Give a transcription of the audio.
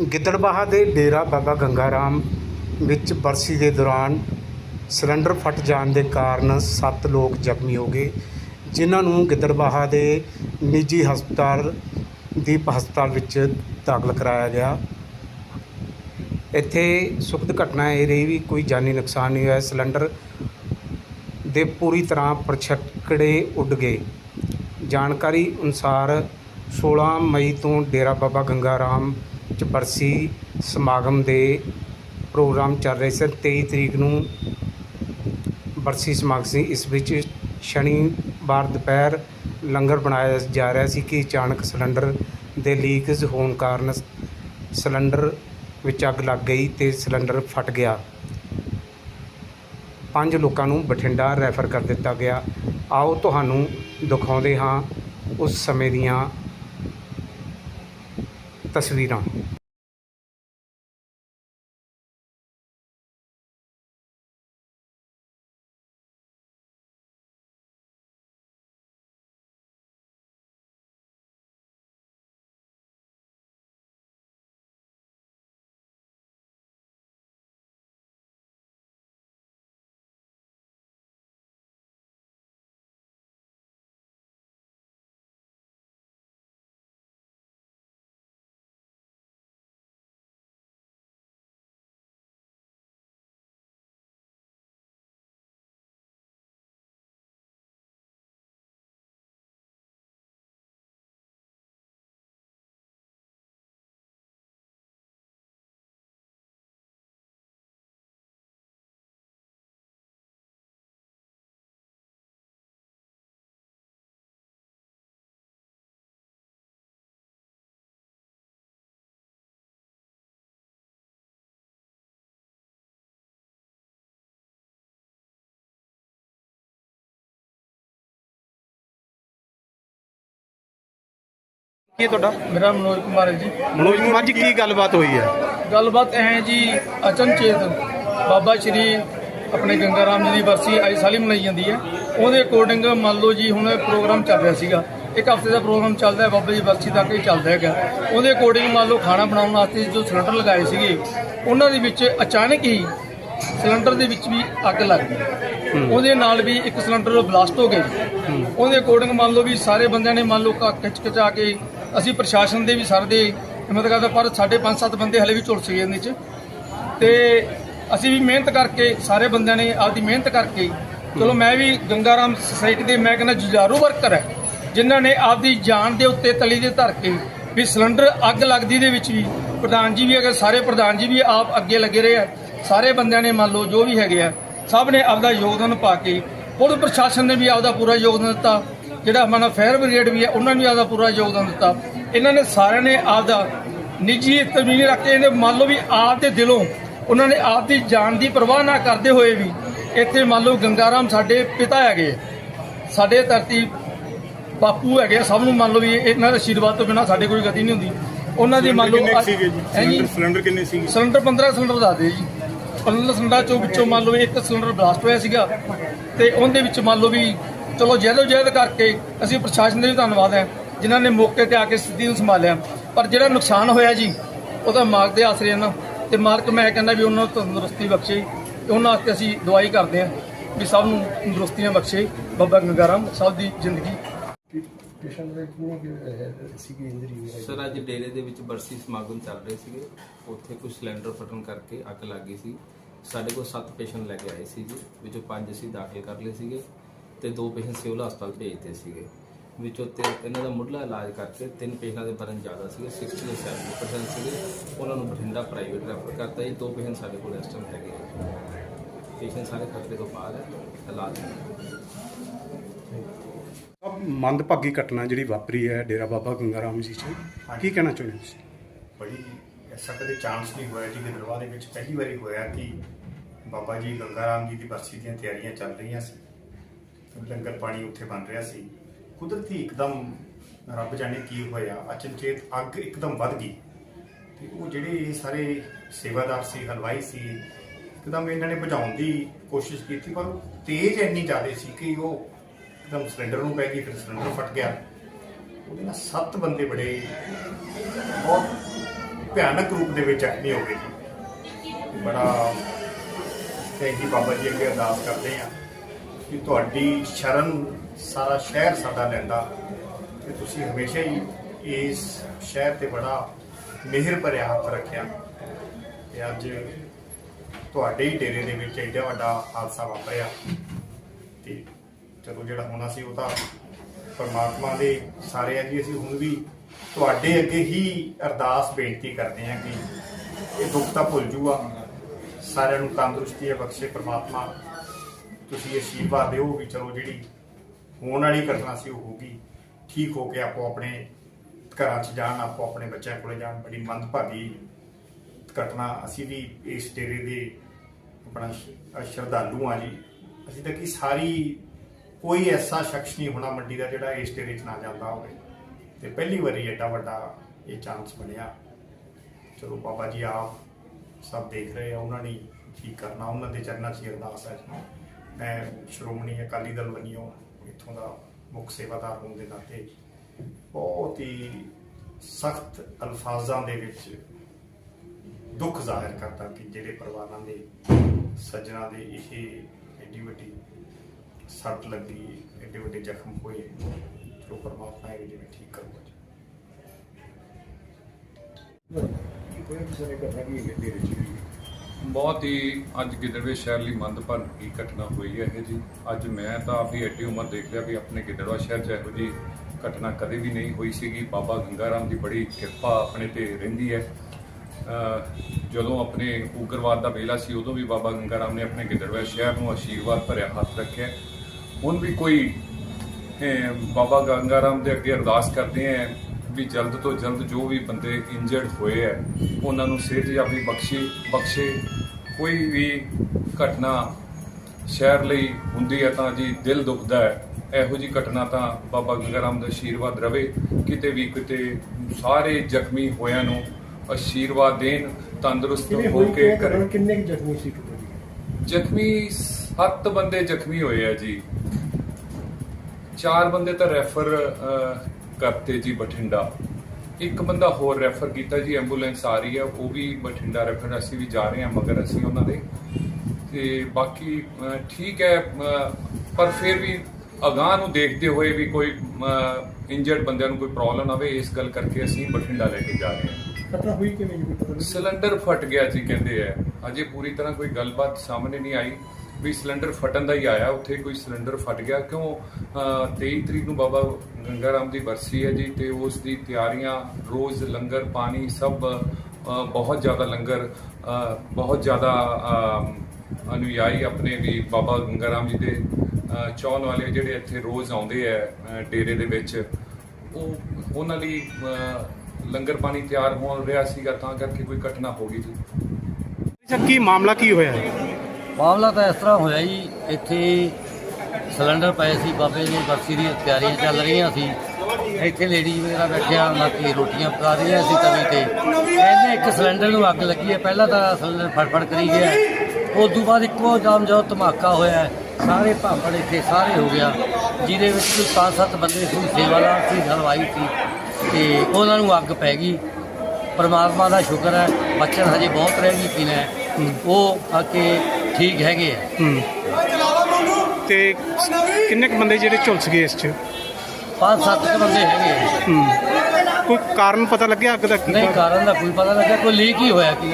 ਗਿੱਦੜਬਾਹਾ ਦੇ ਡੇਰਾ ਬਾਬਾ ਗੰਗਾ ਰਾਮ ਵਿੱਚ ਬਰਸੀ ਦੇ ਦੌਰਾਨ ਸਿਲੰਡਰ ਫਟ ਜਾਣ ਦੇ ਕਾਰਨ 7 ਲੋਕ ਜ਼ਖਮੀ ਹੋ ਗਏ, ਜਿਨ੍ਹਾਂ ਨੂੰ ਗਿੱਦੜਬਾਹਾ ਦੇ ਨਿੱਜੀ ਹਸਪਤਾਲ, ਦੀਪ ਹਸਪਤਾਲ ਵਿੱਚ ਦਾਖਲ ਕਰਾਇਆ ਗਿਆ। ਇੱਥੇ ਸੁਖਦ ਘਟਨਾ ਇਹ ਰਹੀ ਵੀ ਕੋਈ ਜਾਨੀ ਨੁਕਸਾਨ ਨਹੀਂ ਹੋਇਆ, ਸਿਲੰਡਰ ਦੇ ਪੂਰੀ ਤਰ੍ਹਾਂ ਪਰਛਕੜੇ ਉੱਡ ਗਏ। ਜਾਣਕਾਰੀ ਅਨੁਸਾਰ 16 ਮਈ ਤੋਂ ਡੇਰਾ ਬਾਬਾ ਗੰਗਾ ਰਾਮ ਚ ਬਰਸੀ ਸਮਾਗਮ ਦੇ ਪ੍ਰੋਗਰਾਮ ਚੱਲ ਰਹੇ ਸਨ। 23 ਤਰੀਕ ਨੂੰ ਬਰਸੀ ਸਮਾਗਮ ਸੀ। ਇਸ ਵਿੱਚ ਸ਼ਨੀਵਾਰ ਦੁਪਹਿਰ ਲੰਗਰ ਬਣਾਇਆ ਜਾ ਰਿਹਾ ਸੀ ਕਿ ਅਚਾਨਕ ਸਿਲੰਡਰ ਦੇ ਲੀਕੇਜ ਹੋਣ ਕਾਰਨ ਸਿਲੰਡਰ ਵਿੱਚ ਅੱਗ ਲੱਗ ਗਈ ਤੇ ਸਿਲੰਡਰ ਫਟ ਗਿਆ। ਪੰਜ ਲੋਕਾਂ ਨੂੰ ਬਠਿੰਡਾ ਰੈਫਰ ਕਰ ਦਿੱਤਾ ਗਿਆ। ਆਓ ਤੁਹਾਨੂੰ ਦਿਖਾਉਂਦੇ ਹਾਂ ਉਸ ਸਮੇਂ ਦੀਆਂ ਤਸਵੀਰਾਂ। ਕੀ ਤੁਹਾਡਾ? ਮੇਰਾ ਮਨੋਜ ਕੁਮਾਰ ਹੈ ਜੀ। ਮਨੋਜ ਕੁਮਾਰ ਜੀ ਕੀ ਗੱਲਬਾਤ ਹੋਈ ਹੈ? ਗੱਲਬਾਤ ਇਹ ਹੈ ਜੀ ਅਚਨਚੇਤ ਬਾਬਾ ਸ਼੍ਰੀ ਆਪਣੇ ਗੰਗਾ ਰਾਮ ਜੀ ਦੀ ਬਰਸੀ ਆਈ ਸਾਲੀ ਮਨਾਈ ਜਾਂਦੀ ਹੈ। ਉਹਦੇ ਅਕੋਰਡਿੰਗ ਮੰਨ ਲਓ ਜੀ ਹੁਣ ਪ੍ਰੋਗਰਾਮ ਚੱਲ ਰਿਹਾ ਸੀਗਾ। ਇੱਕ ਹਫ਼ਤੇ ਦਾ ਪ੍ਰੋਗਰਾਮ ਚੱਲਦਾ ਹੈ ਬਾਬਾ ਜੀ ਦੀ ਬਰਸੀ ਤੱਕ ਹੀ ਚੱਲਦਾ ਹੈਗਾ। ਉਹਦੇ ਅਕੋਰਡਿੰਗ ਮੰਨ ਲਓ ਖਾਣਾ ਬਣਾਉਣ ਵਾਸਤੇ ਜੋ ਸਿਲੰਡਰ ਲਗਾਏ ਸੀਗੇ ਉਹਨਾਂ ਦੇ ਵਿੱਚ ਅਚਾਨਕ ਹੀ ਸਿਲੰਡਰ ਦੇ ਵਿੱਚ ਵੀ ਅੱਗ ਲੱਗ ਗਈ। ਉਹਦੇ ਨਾਲ ਵੀ ਇੱਕ ਸਿਲੰਡਰ ਬਲਾਸਟ ਹੋ ਗਿਆ ਜੀ। ਉਹਦੇ ਅਕੋਰਡਿੰਗ ਮੰਨ ਲਓ ਵੀ ਸਾਰੇ ਬੰਦਿਆਂ ਨੇ ਮੰਨ ਲਓ ਕ- ਖਿੱਚ ਖਿਚਾ ਕੇ ਅਸੀਂ ਪ੍ਰਸ਼ਾਸਨ ਦੇ ਵੀ ਸਾਰੇ ਦੇ ਹਿੰਮਤ ਕਰਦਾ ਪਰ ਸਾਡੇ 5-7 ਬੰਦੇ ਹਲੇ ਵੀ ਝੁਲਸ ਗਏ ਇਹਦੇ 'ਚ। ਤੇ ਅਸੀਂ ਵੀ ਮਿਹਨਤ ਕਰਕੇ ਸਾਰੇ ਬੰਦਿਆਂ ਨੇ ਆਪਦੀ ਮਿਹਨਤ ਕਰਕੇ ਚਲੋ ਮੈਂ ਵੀ ਗੰਗਾ ਰਾਮ ਸੁਸਾਇਟੀ ਦੇ ਮੈਂ ਕਹਿੰਦਾ ਜੁਝਾਰੂ ਵਰਕਰ ਹੈ, ਜਿਨ੍ਹਾਂ ਨੇ ਆਪਦੀ ਜਾਨ ਦੇ ਉੱਤੇ ਤਲੀ ਦੇ ਧਰ ਕੇ ਵੀ ਸਿਲੰਡਰ ਅੱਗ ਲੱਗਦੀ ਦੇ ਵਿੱਚ ਵੀ ਪ੍ਰਧਾਨ ਜੀ ਵੀ ਅਗਰ ਸਾਰੇ ਪ੍ਰਧਾਨ ਜੀ ਵੀ ਆਪ ਅੱਗੇ ਲੱਗੇ ਰਹੇ ਆ, ਸਾਰੇ ਬੰਦਿਆਂ ਨੇ ਮੰਨ ਲਓ ਜੋ ਵੀ ਹੈਗੇ ਆ, ਸਭ ਨੇ ਆਪਦਾ ਯੋਗਦਾਨ ਪਾ ਕੇ ਪੁਲਿਸ ਪ੍ਰਸ਼ਾਸਨ ਨੇ ਵੀ ਆਪਦਾ ਪੂਰਾ ਯੋਗਦਾਨ ਦਿੱਤਾ। ਜਿਹੜਾ ਮਨਾ ਫਾਇਰ ਬ੍ਰਿਗੇਡ ਵੀ ਹੈ ਉਹਨਾਂ ਨੇ ਵੀ ਆਪਦਾ ਪੂਰਾ ਯੋਗਦਾਨ ਦਿੱਤਾ। ਇਹਨਾਂ ਨੇ ਸਾਰਿਆਂ ਨੇ ਆਪਦਾ ਨਿੱਜੀ ਤਮੀਨ ਰੱਖ ਕੇ ਇਹਨੇ ਮੰਨ ਲਓ ਵੀ ਆਪ ਦੇ ਦਿਲੋਂ ਉਹਨਾਂ ਨੇ ਆਪ ਦੀ ਜਾਨ ਦੀ ਪਰਵਾਹ ਨਾ ਕਰਦੇ ਹੋਏ ਵੀ ਇੱਥੇ ਮੰਨ ਲਓ ਗੰਗਾਰਾਮ ਸਾਡੇ ਪਿਤਾ ਹੈਗੇ ਸਾਡੇ ਧਰਤੀ ਬਾਪੂ ਹੈਗੇ ਸਭ ਨੂੰ ਮੰਨ ਲਓ ਵੀ ਇਹਨਾਂ ਦੇ ਆਸ਼ੀਰਵਾਦ ਤੋਂ ਬਿਨਾ ਸਾਡੇ ਕੋਈ ਗਤੀ ਨਹੀਂ ਹੁੰਦੀ। ਉਹਨਾਂ ਦੀ ਮੰਨ ਲਓ? ਸਿਲੰਡਰ ਕਿੰਨੇ ਸੀਗੇ ਸਿਲੰਡਰ 15 ਸਿਲੰਡਰ ਦੱਸਦੇ ਜੀ। 15 ਸਿਲੰਡਰ ਚੋਂ ਵਿੱਚੋਂ ਮੰਨ ਲਓ ਇੱਕ ਸਿਲੰਡਰ ਬਲਾਸਟ ਹੋਇਆ ਸੀਗਾ ਤੇ ਉਹਦੇ ਵਿੱਚ ਮੰਨ ਲਓ ਵੀ ਚਲੋ ਜਹਿਦੋ ਜਹਿਦ ਕਰਕੇ ਅਸੀਂ ਪ੍ਰਸ਼ਾਸਨ ਦੇ ਵੀ ਧੰਨਵਾਦ ਹੈ ਜਿਨ੍ਹਾਂ ਨੇ ਮੌਕੇ ਤੇ ਆ ਕੇ ਸਥਿਤੀ ਨੂੰ ਸੰਭਾਲਿਆ। ਪਰ ਜਿਹੜਾ ਨੁਕਸਾਨ ਹੋਇਆ ਜੀ ਉਹਦਾ ਮਾਲਕ ਦੇ ਆਸਰੇ ਨਾ ਤੇ ਮਾਲਕ ਮੈਂ ਕਹਿੰਦਾ ਵੀ ਉਹਨਾਂ ਨੂੰ ਤੰਦਰੁਸਤੀ ਬਖਸ਼ੇ ਤੇ ਉਹਨਾਂ ਵਾਸਤੇ ਅਸੀਂ ਦੁਆਈ ਕਰਦੇ ਹਾਂ ਵੀ ਸਭ ਨੂੰ ਤੰਦਰੁਸਤੀਆਂ ਬਖਸ਼ੇ। ਬਾਬਾ ਗੰਗਾਰਾਮ ਸਭ ਦੀ ਜ਼ਿੰਦਗੀ। ਸਰ ਅੱਜ ਡੇਰੇ ਦੇ ਵਿੱਚ ਬਰਸੀ ਸਮਾਗਮ ਚੱਲ ਰਹੇ ਸੀਗੇ। ਉੱਥੇ ਕੁਝ ਸਿਲੰਡਰ ਫਟਣ ਕਰਕੇ ਅੱਗ ਲੱਗ ਗਈ ਸੀ। ਸਾਡੇ ਕੋਲ 7 ਪੇਸ਼ੈਂਟ ਲੈ ਕੇ ਆਏ ਸੀ ਜੀ ਵਿੱਚੋਂ 5 ਅਸੀਂ ਦਾਖਲ ਕਰ ਲਏ ਸੀਗੇ। ਤੇ ਦੋ ਪੇਸ਼ੈਂਟ ਸਿਵਲ ਹਸਪਤਾਲ ਭੇਜਤੇ ਸੀਗੇ। ਵਿੱਚੋਂ ਤੇ ਇਹਨਾਂ ਦਾ ਮੁੱਢਲਾ ਇਲਾਜ ਕਰਕੇ ਤਿੰਨ ਪੇਸ਼ੈਂਟਾਂ ਦੇ ਬਰਨ ਜ਼ਿਆਦਾ ਸੀਗੇ 60 ਤੋਂ 70% ਸੀਗੇ। ਉਹਨਾਂ ਨੂੰ ਬਠਿੰਡਾ ਪ੍ਰਾਈਵੇਟ ਰੈਫਰ ਕਰਤਾ। ਜੀ ਦੋ ਪੇਸ਼ੈਂਟ ਸਾਡੇ ਕੋਲ ਇਸ ਟਾਈਮ ਹੈਗੇ ਪੇਸ਼ੈਂਟ ਸਾਰੇ ਖਤਰੇ ਤੋਂ ਬਾਹਰ ਹੈ ਇਲਾਜ ਸਭ ਮੰਦਭਾਗੀ ਘਟਨਾ ਜਿਹੜੀ ਵਾਪਰੀ ਹੈ ਡੇਰਾ ਬਾਬਾ ਗੰਗਾ ਰਾਮ ਜੀ ਚ ਕੀ ਕਹਿਣਾ ਚਾਹੁੰਦੇ ਹੋ ਤੁਸੀਂ? ਬੜੀ ਐਸਾ ਕਦੇ ਚਾਂਸ ਨਹੀਂ ਹੋਇਆ ਜੀ ਕਿ ਦਰਬਾਰ ਦੇ ਵਿੱਚ ਪਹਿਲੀ ਵਾਰੀ ਹੋਇਆ ਕਿ ਬਾਬਾ ਜੀ ਗੰਗਾ ਰਾਮ ਜੀ ਦੀ ਬਰਸੀ ਦੀਆਂ ਤਿਆਰੀਆਂ ਚੱਲ ਰਹੀਆਂ ਸੀ। ਲੰਗਰ ਪਾਣੀ ਉੱਥੇ ਬਣ ਰਿਹਾ ਸੀ। ਕੁਦਰਤੀ ਇੱਕਦਮ ਰੱਬ ਜਾਣੇ ਕੀ ਹੋਇਆ, ਅਚਨਚੇਤ ਅੱਗ ਇੱਕਦਮ ਵੱਧ ਗਈ। ਤੇ ਉਹ ਜਿਹੜੇ ਸਾਰੇ ਸੇਵਾਦਾਰ ਸੀ, ਹਲਵਾਈ ਸੀ, ਇੱਕਦਮ ਇਹਨਾਂ ਨੇ ਬੁਝਾਉਣ ਦੀ ਕੋਸ਼ਿਸ਼ ਕੀਤੀ, ਪਰ ਉਹ ਤੇਜ਼ ਇੰਨੀ ਜ਼ਿਆਦਾ ਸੀ ਕਿ ਉਹ ਇੱਕਦਮ ਸਿਲੰਡਰ ਨੂੰ ਪੈ ਗਈ, ਫਿਰ ਸਿਲੰਡਰ ਫਟ ਗਿਆ। ਉਹਦੇ ਨਾਲ ਸੱਤ ਬੰਦੇ ਬੜੇ ਬਹੁਤ ਭਿਆਨਕ ਰੂਪ ਦੇ ਵਿੱਚ ਜ਼ਖਮੀ ਹੋ ਗਏ ਜੀ। ਬੜਾ ਥੈਂਕ ਯੂ ਬਾਬਾ ਜੀ ਅੱਗੇ ਅਰਦਾਸ ਕਰਦੇ ਆ। ਕਿ ਤੁਹਾਡੀ ਸ਼ਰਨ ਸਾਰਾ ਸ਼ਹਿਰ ਸਾਡਾ ਲੈਂਦਾ। ਤੇ ਤੁਸੀਂ ਹਮੇਸ਼ਾ ਹੀ ਇਸ ਸ਼ਹਿਰ ਤੇ ਬੜਾ ਮਿਹਰ ਭਰਿਆ ਹੱਥ ਰੱਖਿਆ। ਤੇ ਅੱਜ ਤੁਹਾਡੇ ਹੀ ਡੇਰੇ ਦੇ ਵਿੱਚ ਐਡਾ ਵੱਡਾ ਹਾਦਸਾ ਵਾਪਰਿਆ। ਤੇ ਚਲੋ ਜਿਹੜਾ ਹੋਣਾ ਸੀ ਉਹ ਤਾਂ ਪਰਮਾਤਮਾ ਦੇ ਸਾਰੇ ਆ ਜੀ, ਅਸੀਂ ਹੁਣ ਵੀ ਤੁਹਾਡੇ ਅੱਗੇ ਹੀ ਅਰਦਾਸ ਬੇਨਤੀ ਕਰਦੇ ਹਾਂ ਕਿ ਇਹ ਦੁੱਖ ਤਾਂ ਭੁੱਲ ਜੂਗਾ। ਸਾਰਿਆਂ ਨੂੰ ਤੰਦਰੁਸਤੀ ਹੈ, ਬਖਸ਼ੇ ਪਰਮਾਤਮਾ। ਤੁਸੀਂ ਅਸ਼ੀਰਵਾਦ ਦਿਓ ਵੀ ਚਲੋ ਜਿਹੜੀ ਹੋਣ ਵਾਲੀ ਘਟਨਾ ਸੀ ਉਹ ਹੋ ਗਈ। ਠੀਕ ਹੋ ਕੇ ਆਪੋ ਆਪਣੇ ਘਰਾਂ 'ਚ ਜਾਣ, ਆਪੋ ਆਪਣੇ ਬੱਚਿਆਂ ਕੋਲੇ ਜਾਣ। ਬੜੀ ਮੰਦਭਾਗੀ ਘਟਨਾ। ਅਸੀਂ ਵੀ ਇਸ ਡੇਰੇ ਦੇ ਆਪਣਾ ਸ਼ਰਧਾਲੂ ਆ ਜੀ। ਅਸੀਂ ਤਾਂ ਕਿ ਸਾਰੀ ਕੋਈ ਐਸਾ ਸ਼ਖਸ ਨਹੀਂ ਹੋਣਾ ਮੰਡੀ ਦਾ ਜਿਹੜਾ ਇਸ ਡੇਰੇ 'ਚ ਨਾ ਜਾਂਦਾ ਹੋਵੇ। ਤੇ ਪਹਿਲੀ ਵਾਰੀ ਐਡਾ ਵੱਡਾ ਇਹ ਚਾਂਸ ਬਣਿਆ। ਚਲੋ ਬਾਬਾ ਜੀ ਆਪ ਸਭ ਦੇਖ ਰਹੇ ਆ, ਉਹਨਾਂ ਨੇ ਕੀ ਕਰਨਾ, ਉਹਨਾਂ ਦੇ ਚਰਨਾਂ 'ਚ ਹੀ ਅਰਦਾਸ ਹੈ। ਮੈਂ ਸ਼੍ਰੋਮਣੀ ਅਕਾਲੀ ਦਲ ਵੱਲੋਂ ਇੱਥੋਂ ਦਾ ਮੁੱਖ ਸੇਵਾਦਾਰ ਹੋਣ ਦੇ ਨਾਤੇ ਬਹੁਤ ਹੀ ਸਖਤ ਅਲਫਾਜ਼ਾਂ ਦੇ ਵਿੱਚ ਦੁੱਖ ਜ਼ਾਹਿਰ ਕਰਦਾ ਕਿ ਜਿਹੜੇ ਪਰਿਵਾਰਾਂ ਦੇ ਸੱਜਣਾ ਦੇ ਇਹ ਐਡੀ ਵੱਡੀ ਸੱਟ ਲੱਗੀ ਐਡੇ ਵੱਡੇ ਜ਼ਖਮ ਹੋਏ, ਜੋ ਪਰਮਾਤਮਾ ਇਹ ਜਿਵੇਂ ਠੀਕ ਕਰੂਗਾ ਜੀ ਬਹੁਤ ਹੀ ਅੱਜ ਗਿੱਦੜਵੇ ਸ਼ਹਿਰ ਲਈ ਮੰਦਭਾਗੀ ਘਟਨਾ ਹੋਈ ਹੈ ਇਹ ਜੀ। ਅੱਜ ਮੈਂ ਤਾਂ ਆਪਣੀ ਐਡੀ ਉਮਰ ਦੇਖ ਲਿਆ ਵੀ ਆਪਣੇ ਗਿੱਦੜਵਾ ਸ਼ਹਿਰ 'ਚ ਇਹੋ ਜੀ ਘਟਨਾ ਕਦੇ ਵੀ ਨਹੀਂ ਹੋਈ ਸੀਗੀ। ਬਾਬਾ ਗੰਗਾ ਰਾਮ ਦੀ ਬੜੀ ਕਿਰਪਾ ਆਪਣੇ ਤੇ ਰਹਿੰਦੀ ਹੈ। ਜਦੋਂ ਆਪਣੇ ਉਗਰਵਾਦ ਦਾ ਵੇਲਾ ਸੀ, ਉਦੋਂ ਵੀ ਬਾਬਾ ਗੰਗਾ ਰਾਮ ਨੇ ਆਪਣੇ ਗਿੱਦੜਵਾ ਸ਼ਹਿਰ ਨੂੰ ਆਸ਼ੀਰਵਾਦ ਭਰਿਆ ਹੱਥ ਰੱਖਿਆ। ਹੁਣ ਵੀ ਕੋਈ ਬਾਬਾ ਗੰਗਾ ਰਾਮ ਦੇ ਅੱਗੇ ਅਰਦਾਸ ਕਰਦੇ ਆ ਵੀ ਜਲਦ ਤੋਂ ਜਲਦ ਜੋ ਵੀ ਬੰਦੇ ਇੰਜਰਡ ਹੋਏ ਆ ਉਹਨਾਂ ਨੂੰ ਸਿਹਤ ਜਾਫੀ ਬਖਸ਼ੀ ਬਖਸ਼ੇ। ਕੋਈ ਵੀ ਘਟਨਾ ਸ਼ਹਿਰ ਲਈ ਹੁੰਦੀ ਹੈ ਤਾਂ ਜੀ ਦਿਲ ਦੁਖਦਾ ਹੈ। ਇਹੋ ਜੀ ਘਟਨਾ ਤਾਂ ਬਾਬਾ ਗੰਗਾ ਰਾਮ ਦਾ ਆਸ਼ੀਰਵਾਦ ਰਵੇ। ਕਿਤੇ ਵੀ ਕਿਤੇ ਸਾਰੇ ਜ਼ਖਮੀ ਹੋਇਆਂ ਨੂੰ ਆਸ਼ੀਰਵਾਦ ਦੇਣ ਤੰਦਰੁਸਤ ਹੋ ਕੇ ਕਰੇ ਕਿੰਨੇ ਜ਼ਖਮੀ ਸੀ ਜ਼ਖਮੀ ਸੱਤ ਬੰਦੇ ਜ਼ਖਮੀ ਹੋਏ ਆ ਜੀ। ਚਾਰ ਬੰਦੇ ਤਾਂ ਰੈਫਰ ਕਰਤੇ ਜੀ ਬਠਿੰਡਾ। ਇੱਕ ਬੰਦਾ ਹੋਰ ਰੈਫਰ ਕੀਤਾ ਜੀ ਐਂਬੂਲੈਂਸ ਆ ਰਹੀ ਹੈ ਉਹ ਵੀ ਬਠਿੰਡਾ ਰੈਫਰ ਅਸੀਂ ਵੀ ਜਾ ਰਹੇ ਹਾਂ ਮਗਰ ਅਸੀਂ ਉਹਨਾਂ ਦੇ। ਤੇ ਬਾਕੀ ਠੀਕ ਹੈ ਪਰ ਫਿਰ ਵੀ ਅਗਾਹ ਨੂੰ ਦੇਖਦੇ ਹੋਏ ਵੀ ਕੋਈ ਇੰਜਰਡ ਬੰਦਿਆਂ ਨੂੰ ਕੋਈ ਪ੍ਰੋਬਲਮ ਆਵੇ ਇਸ ਗੱਲ ਕਰਕੇ ਅਸੀਂ ਬਠਿੰਡਾ ਲੈ ਕੇ ਜਾ ਰਹੇ ਹਾਂ। ਘਟਨਾ ਹੋਈ ਕਿਵੇਂ ਜੀ? ਸਿਲੰਡਰ ਫਟ ਗਿਆ ਜੀ ਕਹਿੰਦੇ ਆ। ਅਜੇ ਪੂਰੀ ਤਰ੍ਹਾਂ ਕੋਈ ਗੱਲਬਾਤ ਸਾਹਮਣੇ ਨਹੀਂ ਆਈ। ਵੀ ਸਿਲੰਡਰ ਫਟਣ ਦਾ ਹੀ ਆਇਆ ਉੱਥੇ ਕੋਈ ਸਿਲੰਡਰ ਫਟ ਗਿਆ। ਕਿਉਂ? ਅਹ, 23 ਤਰੀਕ ਨੂੰ ਬਾਬਾ ਗੰਗਾ ਰਾਮ ਦੀ ਬਰਸੀ ਹੈ ਜੀ ਤੇ ਉਸ ਦੀ ਤਿਆਰੀਆਂ ਰੋਜ਼ ਲੰਗਰ ਪਾਣੀ ਸਭ ਬਹੁਤ ਜ਼ਿਆਦਾ ਲੰਗਰ ਬਹੁਤ ਜ਼ਿਆਦਾ ਅਹ, ਅਨੁਯਾਈ ਆਪਣੇ ਵੀ ਬਾਬਾ ਗੰਗਾ ਰਾਮ ਜੀ ਦੇ ਅਹ, ਵਾਲੇ ਜਿਹੜੇ ਇੱਥੇ ਰੋਜ਼ ਆਉਂਦੇ ਆ ਡੇਰੇ ਦੇ ਵਿੱਚ ਉਹ ਉਹਨਾਂ ਲਈ ਲੰਗਰ ਪਾਣੀ ਤਿਆਰ ਹੋਣ ਰਿਹਾ ਸੀਗਾ ਤਾਂ ਕਰਕੇ ਕੋਈ ਘਟਨਾ ਹੋ ਗਈ ਜੀ। ਸਰ ਕੀ ਮਾਮਲਾ ਕੀ ਹੋਇਆ? ਹੈ ਮਾਮਲਾ ਤਾਂ ਇਸ ਤਰ੍ਹਾਂ ਹੋਇਆ ਜੀ ਇੱਥੇ ਸਿਲੰਡਰ ਪਏ ਸੀ ਬਾਬੇ ਦੀ ਬਰਸੀ ਦੀ ਤਿਆਰੀਆਂ ਚੱਲ ਰਹੀਆਂ ਸੀ। ਇੱਥੇ ਲੇਡੀ ਮੇਰਾ ਬੈਠਿਆ ਬਾਕੀ ਰੋਟੀਆਂ ਪਕਾ ਰਹੀਆਂ ਸੀ ਤਵੇ ਤੇ। ਇਹਨੇ ਇੱਕ ਸਿਲੰਡਰ ਨੂੰ ਅੱਗ ਲੱਗੀ ਹੈ ਪਹਿਲਾਂ ਤਾਂ ਸਿਲੰਡਰ ਫਟਫਟ ਕਰੀ ਗਿਆ ਉਸ ਤੋਂ ਬਾਅਦ ਇੱਕੋ ਦਮ ਜਦੋਂ ਧਮਾਕਾ ਹੋਇਆ ਸਾਰੇ ਭਾਂਪੜ ਇੱਥੇ ਸਾਰੇ ਹੋ ਗਿਆ। ਜਿਹਦੇ ਵਿੱਚ ਪੰਜ ਸੱਤ ਬੰਦੇ ਸੀ ਸੇਵਾਦਾਰ ਸੀ ਹਲਵਾਈ ਸੀ ਤੇ ਉਹਨਾਂ ਨੂੰ ਅੱਗ ਪੈ ਗਈ। ਪਰਮਾਤਮਾ ਦਾ ਸ਼ੁਕਰ ਹੈ ਬੱਚਨ ਹਜੇ ਬਹੁਤ ਰਹਿ ਗਈ ਪੀਣਾ। ਉਹ ਆ ਕੇ ਠੀਕ ਹੈਗੇ ਆ। ਹੂੰ। ਤੇ ਕਿੰਨੇ ਕੁ ਬੰਦੇ ਜਿਹੜੇ ਝੁਲਸ ਗਏ ਇਸ 'ਚ? ਪੰਜ ਸੱਤ ਕੁ ਬੰਦੇ ਹੈਗੇ ਆ। ਹੂੰ। ਕੋਈ ਕਾਰਨ ਪਤਾ ਲੱਗਿਆ ਅੱਗ ਦਾ ਕੀ ਨਹੀਂ ਕਾਰਨ? ਦਾ ਕੋਈ ਪਤਾ ਲੱਗਾ ਕੋਈ ਲੀਕ ਹੀ ਹੋਇਆ ਕੀ